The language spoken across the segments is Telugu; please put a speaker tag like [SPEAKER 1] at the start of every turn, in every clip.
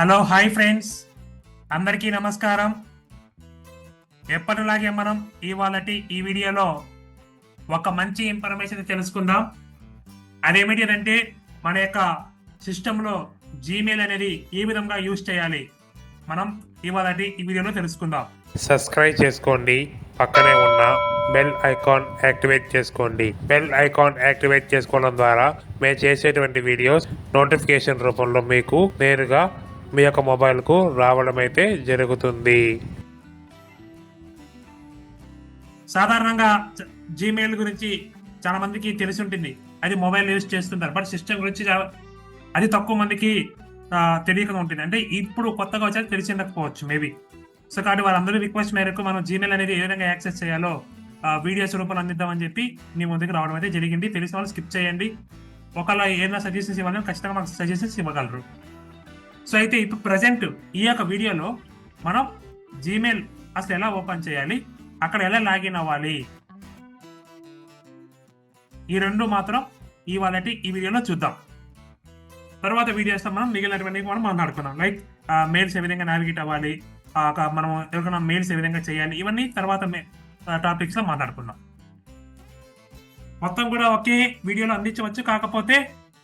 [SPEAKER 1] Hello hi friends. అందరికీ నమస్కారం. ఎప్పటిలాగే మనం ఇవాళటి ఈ వీడియోలో ఒక మంచి ఇన్ఫర్మేషన్ తెలుసుకుందాం. అదేమిటి అంటే మన యొక్క సిస్టంలో జీమెయిల్ అనేది ఏ విధంగా యూజ్ చేయాలి? మనం ఇవాళటి ఈ వీడియోలో తెలుసుకుందాం.
[SPEAKER 2] సబ్స్క్రైబ్ చేసుకోండి. పక్కనే ఉన్న బెల్ ఐకాన్ యాక్టివేట్ చేసుకోండి. బెల్ ఐకాన్ యాక్టివేట్ చేసుకోవడం ద్వారా మేము చేసేటువంటి వీడియోస్ నోటిఫికేషన్ రూపంలో మీకు నేరుగా మీ యొక్క మొబైల్కు రావడం అయితే జరుగుతుంది.
[SPEAKER 1] సాధారణంగా జీమెయిల్ గురించి చాలా మందికి తెలిసి ఉంటుంది. అది మొబైల్ యూజ్ చేస్తుంటారు. బట్ సిస్టమ్ గురించి చాలా- అది తక్కువ మందికి తెలియకుండా ఉంటుంది. అంటే ఇప్పుడు కొత్తగా వచ్చేది తెలిసి ఉండకపోవచ్చు మేబీ సో కాబట్టి వాళ్ళందరూ రిక్వెస్ట్ మేరకు మనం జీమెయిల్ అనేది ఏ విధంగా యాక్సెస్ చేయాలో వీడియోస్ రూపంలో అందిద్దామని చెప్పి మీ ముందుకు రావడం అయితే జరిగింది. తెలిసిన వాళ్ళు స్కిప్ చేయండి. ఒకవేళ ఏదైనా సజెషన్స్ ఇవ్వాలని ఖచ్చితంగా మాకు సజెషన్స్ ఇవ్వగలరు. సో అయితే ఇప్పుడు ప్రజెంట్ ఈ యొక్క వీడియోలో మనం జీమెయిల్ అసలు ఎలా ఓపెన్ చేయాలి? అక్కడ ఎలా లాగిన్ అవ్వాలి? ఈ రెండు మాత్రం ఇవాళటి ఈ వీడియోలో చూద్దాం. తర్వాత వీడియోస్ మనం మిగిలినటువంటి మనం మాట్లాడుకున్నాం లైక్ మెయిల్స్ ఏ విధంగా నావిగేట్ అవ్వాలి? ఒక మనం ఎవరికైనా మెయిల్స్ ఏ విధంగా చేయాలి? ఇవన్నీ తర్వాత టాపిక్స్లో మాట్లాడుకుందాం. మొత్తం కూడా ఒకే వీడియోలో అందించవచ్చు. కాకపోతే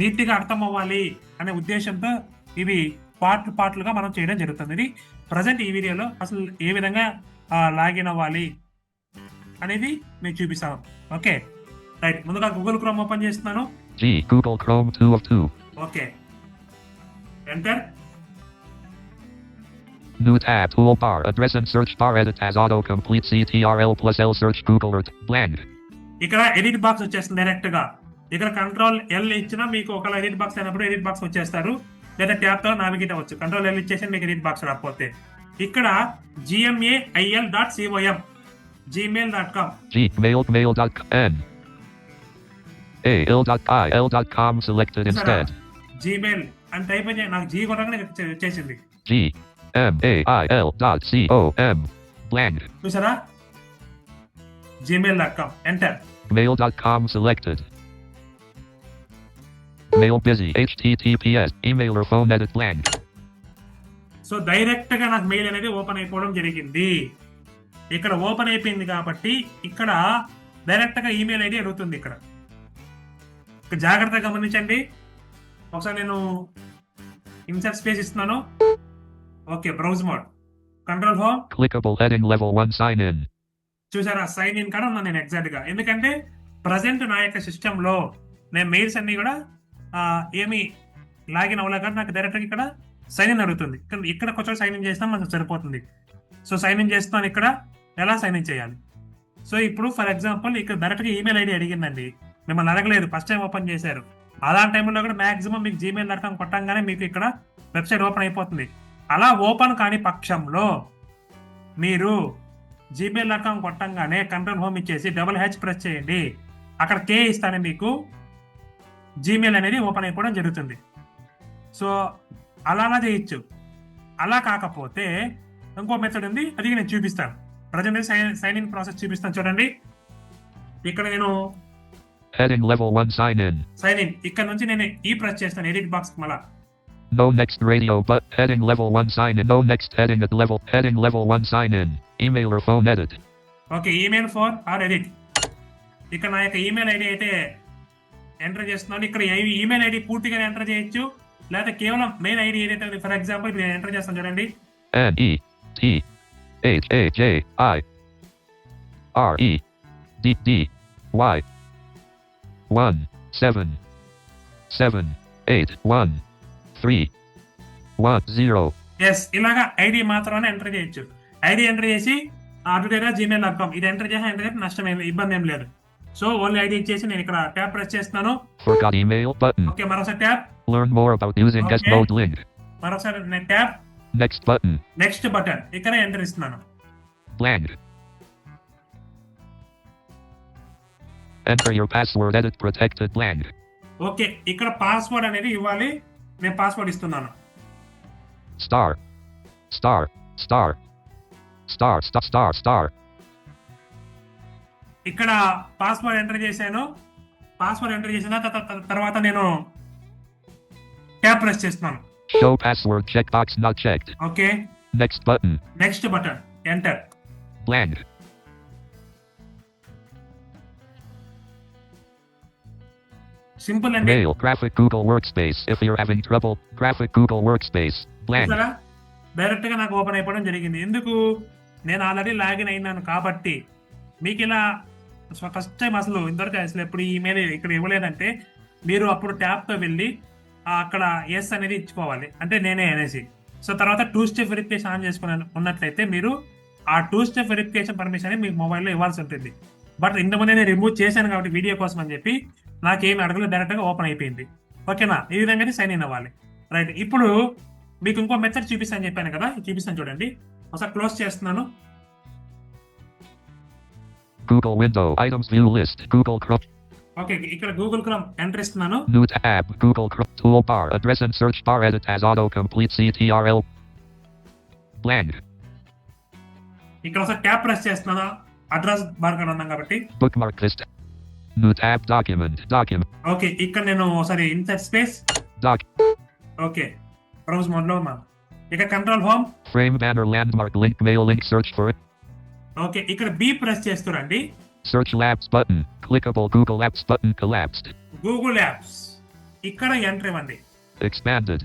[SPEAKER 1] నీట్గా అర్థం అవ్వాలి అనే ఉద్దేశంతో ఇవి పార్ట్ పార్ట్లుగా మనం చేయడం జరుగుతుంది ఇది ప్రజెంట్ ఈ వీడియోలో అసలు ఏ విధంగా లాగిన్ అవ్వాలి అనేది నేను చూపిస్తాను ఓకే రైట్ ముందుగా గూగుల్ క్రోమ్ ఓపెన్ చేస్తున్నాను.
[SPEAKER 3] Google Chrome 2 of 2.
[SPEAKER 1] Okay enter
[SPEAKER 3] New tab toolbar. Address and search bar edit as autocomplete CTRL plus L search Google Earth. Blank.
[SPEAKER 1] ఇక్కడ ఎడిట్ బాక్స్ వచ్చేస్తుంది డైరెక్ట్గా ఇక్కడ కంట్రోల్ ఎల్ ఇచ్చినా మీకు ఒకవేళ ఎడిట్ బాక్స్ అయినప్పుడు ఎడిట్ బాక్స్ వచ్చేస్తారు లేదా ట్యాబ్తో నావిగేట్ అవ్వచ్చు కంట్రోల్ ఎల్ ఇచ్చేసి మీకు ఎడిట్ బాక్స్ రాకపోతే ఇక్కడ G M A I L dot C O M
[SPEAKER 3] Gmail dot com Gmail mail.com. N. A. L. Dot I. L. Dot com selected instead.
[SPEAKER 1] Gmail అని టైప్ చేయండి నాకు జీ కొట్టగానే వచ్చే- వచ్చేసింది.
[SPEAKER 3] Dot C. O. M. Blank.
[SPEAKER 1] చూసారా Gmail dot com enter
[SPEAKER 3] Mail.com selected. Mail busy. HTTPS. Email or phone edit blank.
[SPEAKER 1] So డైరెక్ట్గా నాకు మెయిల్ అనేది ఓపెన్ అయిపోవడం జరిగింది ఇక్కడ ఓపెన్ అయిపోయింది కాబట్టి ఇక్కడ డైరెక్ట్గా ఈమెయిల్ ఐడి అడుగుతుంది ఇక్కడ జాగ్రత్తగా గమనించండి ఒకసారి నేను ఇన్సర్ట్ స్పేస్ ఇస్తున్నాను okay browse mode control home
[SPEAKER 3] Clickable heading level 1 sign in.
[SPEAKER 1] చూసారా సైన్ ఇన్ కూడా ఉన్నాను నేను ఎగ్జాక్ట్గా ఎందుకంటే ప్రజెంట్ నా యొక్క సిస్టమ్లో నేను మెయిల్స్ అన్ని కూడా ఏమి లాగిన్ అవ్వలే కానీ నాకు డైరెక్ట్గా ఇక్కడ సైన్ ఇన్ అడుగుతుంది. ఇక్కడ కొంచెం సైన్ ఇన్ చేసినా మనకు సరిపోతుంది. సో సైన్ ఇన్ చేస్తున్నాను ఇక్కడ ఎలా సైన్ ఇన్ చేయాలి? సో ఇప్పుడు ఫర్ ఎగ్జాంపుల్ ఇక్కడ డైరెక్ట్గా ఈమెయిల్ ఐడి అడిగిందండి. మిమ్మల్ని అడగలేదు ఫస్ట్ టైం ఓపెన్ చేశారు. అలాంటి టైంలో కూడా మాక్సిమం మీకు జీమెయిల్ డాట్ కామ్ కొట్టంగానే మీకు ఇక్కడ వెబ్సైట్ ఓపెన్ అయిపోతుంది. అలా ఓపెన్ కాని పక్షంలో మీరు జీమెయిల్ డాట్ కామ్ కొట్టంగానే కంట్రోల్ హోమ్ ఇచ్చేసి డబుల్ హెచ్ ప్రెస్ చేయండి. అక్కడ కే ఇస్తానే మీకు. జీమెయిల్ అనేది ఓపెన్ అయిపోవడం జరుగుతుంది. సో అలానా చేయొచ్చు. అలా కాకపోతే ఇంకో మెథడ్ ఉంది. అది నేను చూపిస్తాను. Present sign sign in process చూపిస్తాను. చూడండి. ఇక్కడ నేను
[SPEAKER 3] Heading level 1 sign in.
[SPEAKER 1] Sign in ఇక్కడ నుంచి నేను ఈ ప్రెస్ చేస్తాను. ఎడిట్ బాక్స్ మళ్ళా.
[SPEAKER 3] No next radio but heading level 1 sign in. No next heading at level heading level 1 sign in. Email or phone edit.
[SPEAKER 1] Okay email for or edit ఇక్కడ నా యొక్క ఈమెయిల్ ఐడి అయితే ఎంటర్ చేస్తున్నాను. ఇక్కడ ఈమెయిల్ ఐడి పూర్తిగా ఎంటర్ చేయొచ్చు. లేదా కేవలం మెయిన్ ఐడి ఏదైతే ఫర్ ఎగ్జాంపుల్ నేను ఎంటర్ చేస్తాను చూడండి.
[SPEAKER 3] N E E D D Y 1 7 7 8 1 3 1 0
[SPEAKER 1] S ఇలాగా ఐడి మాత్రమే ఎంటర్ చేయొచ్చు. ఐడి ఎంటర్ చేసి అటుడేగా జీమెయిల్ డాట్ కామ్ ఇది ఎంటర్ చేసి ఎంటర్ చేసి నష్టం ఇబ్బంది ఏం లేదు. సో ఓన్లీ ఐడి ఇచ్చేసి నేను ఇక్కడ ట్యాప్ ప్రెస్ చేస్తున్నాను. ఓకే మరోసారి
[SPEAKER 3] tap more about using guest
[SPEAKER 1] Okay.
[SPEAKER 3] mode link.
[SPEAKER 1] మరోసారి నేను ట్యాప్
[SPEAKER 3] Next button.
[SPEAKER 1] నెక్స్ట్ బటన్ ఇక్కడ ఎంటర్ ఇస్తున్నాను
[SPEAKER 3] Blank. Enter your password edit protected blank.
[SPEAKER 1] Okay ఇక్కడ పాస్వర్డ్ అనేది ఇవ్వాలి నేను పాస్వర్డ్ ఇస్తున్నాను
[SPEAKER 3] Star. Star. Star. Star. Star. Star. Star.
[SPEAKER 1] ఇక్కడ పాస్వర్డ్ ఎంటర్ చేశాను పాస్వర్డ్ ఎంటర్ చేసిన తర్వా- తర్వా- తర్వాత నేను ట్యాప్ ప్రెస్ చేస్తున్నాను
[SPEAKER 3] Show password checkbox not checked.
[SPEAKER 1] Okay
[SPEAKER 3] Next button.
[SPEAKER 1] Next button enter
[SPEAKER 3] Blank.
[SPEAKER 1] Simple అండి
[SPEAKER 3] Mail. Graphic Google Workspace. If you're having trouble, graphic Google Workspace. Blank.
[SPEAKER 1] చూసారా డైరెక్ట్గా నాకు ఓపెన్ అయిపోవడం జరిగింది ఎందుకు నేను ఆల్రెడీ లాగిన్ అయినాను కాబట్టి మీకు ఇలా ఫస్ట్ టైం అసలు ఇంతవరకు అసలు ఎప్పుడు ఈమెయిల్ ఇక్కడ ఇవ్వలేదంటే మీరు అప్పుడు ట్యాబ్తో వెళ్ళి అక్కడ ఎస్ అనేది ఇచ్చుకోవాలి. అంటే నేనే అనేసి. సో తర్వాత టూ స్టెప్ వెరిఫికేషన్ ఆన్ చేసుకుని ఉన్నట్లయితే మీరు ఆ టూ స్టెప్ వెరిఫికేషన్ పర్మిషన్ మీ మొబైల్లో ఇవ్వాల్సి ఉంటుంది. బట్ ఇంతకుముందే నేను రిమూవ్ చేశాను కాబట్టి వీడియో కోసం అని చెప్పి నాకేమి అడగలేదు. డైరెక్ట్గా ఓపెన్ అయిపోయింది. ఓకేనా ఈ విధంగానే సైన్ ఇన్ అవ్వాలి. రైట్ ఇప్పుడు మీకు ఇంకో మెథడ్ చూపిస్తాను చెప్పాను కదా? చూపిస్తాను చూడండి. ఒకసారి క్లోజ్ చేస్తున్నాను.
[SPEAKER 3] Google window. Items view list. Google Chrome.
[SPEAKER 1] Okay ఇక్కడ గూగుల్ క్రోమ్ ఎంటర్ ఇస్తున్నాను
[SPEAKER 3] New tab. Google Chrome. Toolbar. Address and search bar edit as autocomplete CTRL. Blank.
[SPEAKER 1] ఇక్కడ ఒకసారి ట్యాప్ ప్రెస్ చేస్తున్నాను అడ్రస్ బార్ కూడా ఉన్నాం కాబట్టి
[SPEAKER 3] Bookmark list. New tab document. Document.
[SPEAKER 1] Okay ఇక్కడ నేను ఒకసారి insert space
[SPEAKER 3] Doc.
[SPEAKER 1] Okay browse మోడ్లో ఉన్నాను ఇక control home
[SPEAKER 3] Frame banner landmark link mail link search for it.
[SPEAKER 1] Okay ఇక్కడ B press చేస్తురండి
[SPEAKER 3] Search labs button. Clickable Google Apps button collapsed.
[SPEAKER 1] Google apps ఇక్కడ ఎంటర్ ఇవ్వండి
[SPEAKER 3] Expanded.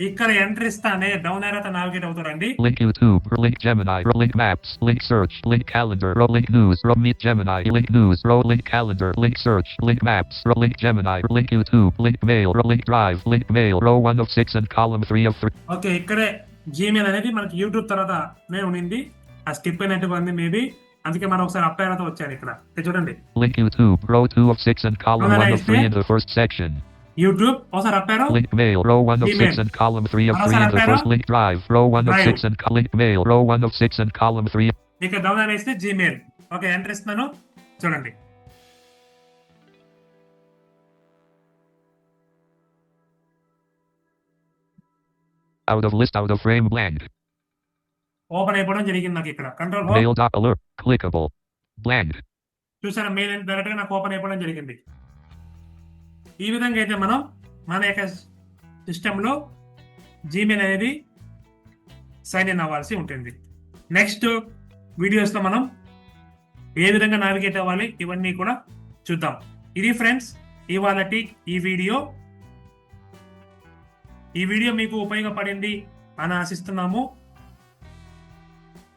[SPEAKER 1] ఇక్కడ ఎంటర్ ఇస్తానే డౌన్ ఏరైతే నావిగేట్ అవుతారండి
[SPEAKER 3] Link YouTube. Link Gemini. Link Maps. Link Search. Link Calendar. Link News. Meet Gemini. Link News. Link Calendar. Link Search. Link Maps. Link Gemini. Link YouTube. Link Mail. Link Drive. Link Mail. Row 1 of 6 and column 3 of 3.
[SPEAKER 1] Okay ఇక్కడే జీమెయిల్ అనేది మనకి యూట్యూబ్ తర్వాత నే ఉండింది ఆ స్కిప్ అయినట్టుగా ఉంది మేబీ అందుకే మనం ఒకసారి అప్ అయినతో వచ్చాను ఇక్కడ ఇక్కడ చూడండి
[SPEAKER 3] Link YouTube. Row 2 of 6 and column
[SPEAKER 1] Alright,
[SPEAKER 3] 1 of 3
[SPEAKER 1] sir.
[SPEAKER 3] in the first section.
[SPEAKER 1] YouTube ఒకసారి అప్పారు
[SPEAKER 3] Link Mail. Row 1 of
[SPEAKER 1] Email.
[SPEAKER 3] 6 and column 3 of
[SPEAKER 1] Ano
[SPEAKER 3] 3
[SPEAKER 1] sa
[SPEAKER 3] in the
[SPEAKER 1] pero?
[SPEAKER 3] first. Link Drive. Row 1 of
[SPEAKER 1] Drive.
[SPEAKER 3] 6 and co- Link Mail. Row 1 of 6 and column 3.
[SPEAKER 1] ఇక డౌన్ అని వేస్తే జీమెయిల్ ఓకే ఎంటర్ ఇస్తున్నాను చూడండి
[SPEAKER 3] Out of list. Out of frame blank.
[SPEAKER 1] Open అయిపోవడం జరిగింది నాకు ఇక్కడ.
[SPEAKER 3] Control home. Blank.
[SPEAKER 1] చూసారా? మెయిల్ డైరెక్ట్గా నాకు ఓపెన్ అయిపోవడం జరిగింది. ఈ విధంగా అయితే మనం మన యొక్క సిస్టంలో జీమెయిల్ అనేది సైన్ ఇన్ అవ్వాల్సి ఉంటుంది. నెక్స్ట్ వీడియోస్లో మనం ఏ విధంగా నావిగేట్ అవ్వాలి? ఇవన్నీ కూడా చూద్దాం. ఇది ఫ్రెండ్స్ ఇవాళటి ఈ వీడియో ఈ వీడియో మీకు ఉపయోగపడింది అని ఆశిస్తున్నాము.